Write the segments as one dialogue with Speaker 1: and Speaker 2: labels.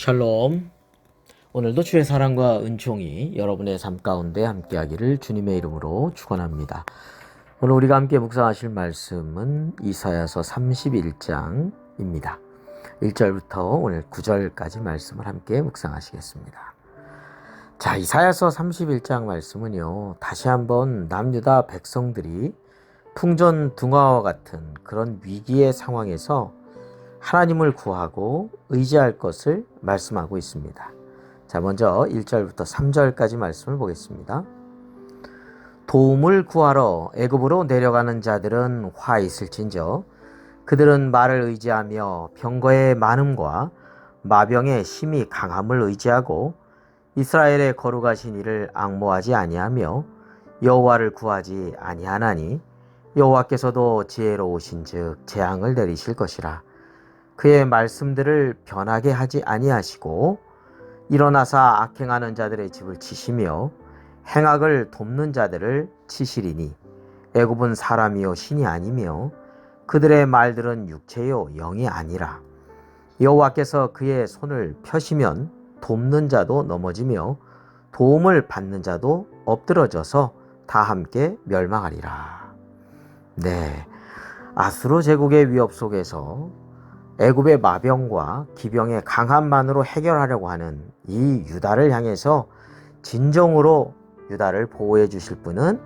Speaker 1: 샬롬. 오늘도 주의 사랑과 은총이 여러분의 삶 가운데 함께하기를 주님의 이름으로 축원합니다. 오늘 우리가 함께 묵상하실 말씀은 이사야서 31장입니다. 1절부터 오늘 9절까지 말씀을 함께 묵상하시겠습니다. 자, 이사야서 31장 말씀은요. 다시 한번 남유다 백성들이 풍전등화와 같은 그런 위기의 상황에서 하나님을 구하고 의지할 것을 말씀하고 있습니다. 자, 먼저 1절부터 3절까지 말씀을 보겠습니다. 도움을 구하러 애굽으로 내려가는 자들은 화 있을진저 그들은 말을 의지하며 병거의 많음과 마병의 힘이 강함을 의지하고 이스라엘의 거룩하신 이를 앙모하지 아니하며 여호와를 구하지 아니하나니 여호와께서도 지혜로우신즉 재앙을 내리실 것이라 그의 말씀들을 변하게 하지 아니하시고 일어나사 악행하는 자들의 집을 치시며 행악을 돕는 자들을 치시리니 애굽은 사람이요 신이 아니며 그들의 말들은 육체요 영이 아니라 여호와께서 그의 손을 펴시면 돕는 자도 넘어지며 도움을 받는 자도 엎드러져서 다 함께 멸망하리라. 네. 아수르 제국의 위협 속에서 애굽의 마병과 기병의 강함만으로 해결하려고 하는 이 유다를 향해서 진정으로 유다를 보호해 주실 분은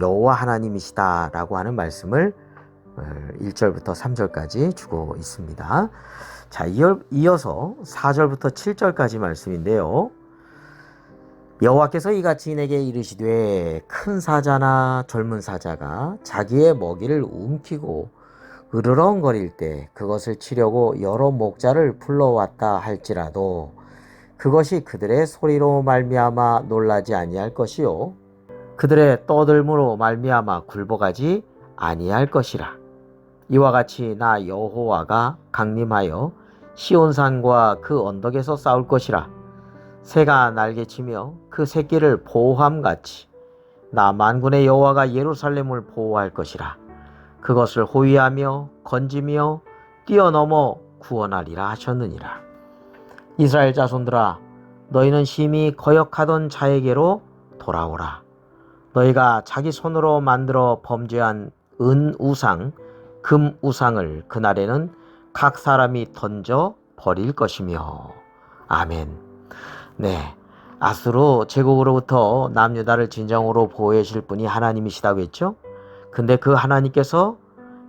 Speaker 1: 여호와 하나님이시다라고 하는 말씀을 1절부터 어, 3절까지 주고 있습니다. 자, 이어서 4절부터 7절까지 말씀인데요. 여호와께서 이같이 내게 이르시되 큰 사자나 젊은 사자가 자기의 먹이를 움키고 으르렁거릴 때 그것을 치려고 여러 목자를 불러왔다 할지라도 그것이 그들의 소리로 말미암아 놀라지 아니할 것이요. 그들의 떠들므로 말미암아 굴복하지 아니할 것이라. 이와 같이 나 여호와가 강림하여 시온산과 그 언덕에서 싸울 것이라. 새가 날개치며 그 새끼를 보호함같이 나 만군의 여호와가 예루살렘을 보호할 것이라 그것을 호위하며 건지며 뛰어넘어 구원하리라 하셨느니라. 이스라엘 자손들아 너희는 심히 거역하던 자에게로 돌아오라. 너희가 자기 손으로 만들어 범죄한 은 우상, 금 우상을 그날에는 각 사람이 던져 버릴 것이며. 아멘. 네. 아수르 제국으로부터 남유다를 진정으로 보호해 줄 분이 하나님이시다고 했죠? 근데 그 하나님께서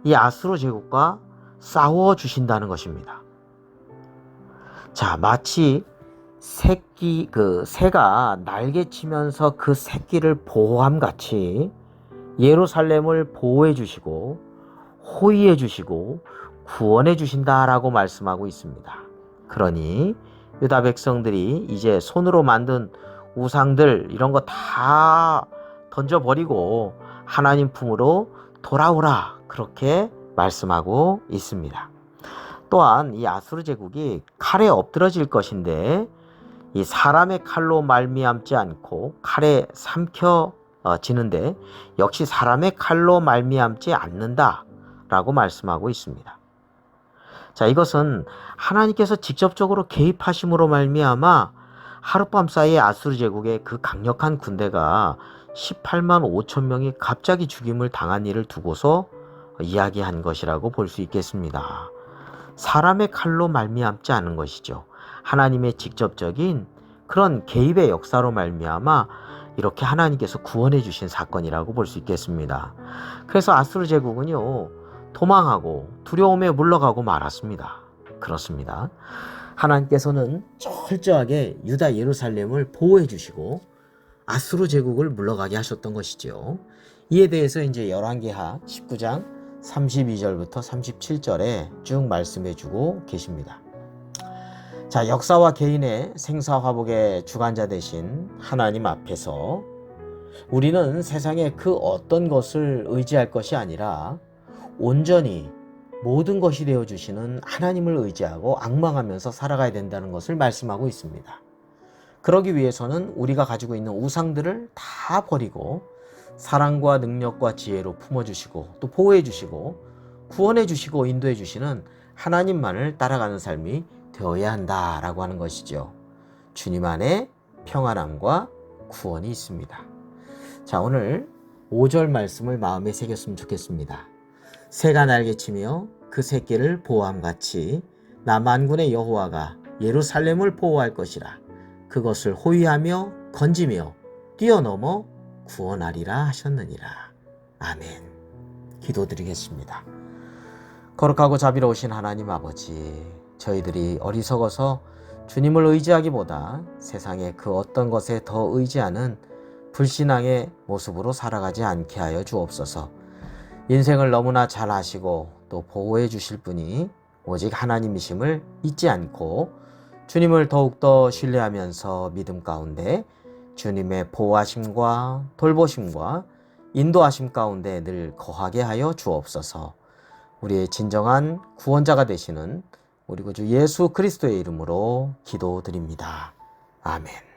Speaker 1: 이 아수르 제국과 싸워 주신다는 것입니다. 자, 마치 새끼 그 새가 날개 치면서 그 새끼를 보호함 같이 예루살렘을 보호해 주시고 호위해 주시고 구원해 주신다라고 말씀하고 있습니다. 그러니 유다 백성들이 이제 손으로 만든 우상들 이런 거 다 던져버리고 하나님 품으로 돌아오라 그렇게 말씀하고 있습니다. 또한 이 아수르 제국이 칼에 엎드러질 것인데 이 사람의 칼로 말미암지 않고 칼에 삼켜지는데 역시 사람의 칼로 말미암지 않는다라고 말씀하고 있습니다. 자, 이것은 하나님께서 직접적으로 개입하심으로 말미암아 하룻밤 사이에 아수르 제국의 그 강력한 군대가 18만 5천 명이 갑자기 죽임을 당한 일을 두고서 이야기한 것이라고 볼 수 있겠습니다. 사람의 칼로 말미암지 않은 것이죠. 하나님의 직접적인 그런 개입의 역사로 말미암아 이렇게 하나님께서 구원해 주신 사건이라고 볼 수 있겠습니다. 그래서 아수르 제국은요 도망하고 두려움에 물러가고 말았습니다. 그렇습니다. 하나님께서는 철저하게 유다 예루살렘을 보호해 주시고 아수르 제국을 물러가게 하셨던 것이죠. 이에 대해서 이제 열왕기하 19장 32절부터 37절에 쭉 말씀해 주고 계십니다. 자, 역사와 개인의 생사 화복의 주관자 되신 하나님 앞에서 우리는 세상의 그 어떤 것을 의지할 것이 아니라 온전히 모든 것이 되어 주시는 하나님을 의지하고 악망하면서 살아가야 된다는 것을 말씀하고 있습니다. 그러기 위해서는 우리가 가지고 있는 우상들을 다 버리고 사랑과 능력과 지혜로 품어주시고 또 보호해주시고 구원해주시고 인도해주시는 하나님만을 따라가는 삶이 되어야 한다라고 하는 것이죠. 주님 안에 평안함과 구원이 있습니다. 자, 오늘 5절 말씀을 마음에 새겼으면 좋겠습니다. 새가 날개치며 그 새끼를 보호함 같이 나 만군의 여호와가 예루살렘을 보호할 것이라 그것을 호위하며 건지며 뛰어넘어 구원하리라 하셨느니라. 아멘. 기도드리겠습니다. 거룩하고 자비로우신 하나님 아버지, 저희들이 어리석어서 주님을 의지하기보다 세상의 그 어떤 것에 더 의지하는 불신앙의 모습으로 살아가지 않게 하여 주옵소서. 인생을 너무나 잘 아시고 또 보호해 주실 분이 오직 하나님이심을 잊지 않고 주님을 더욱더 신뢰하면서 믿음 가운데 주님의 보호하심과 돌보심과 인도하심 가운데 늘 거하게 하여 주옵소서. 우리의 진정한 구원자가 되시는 우리 구주 예수 그리스도의 이름으로 기도드립니다. 아멘.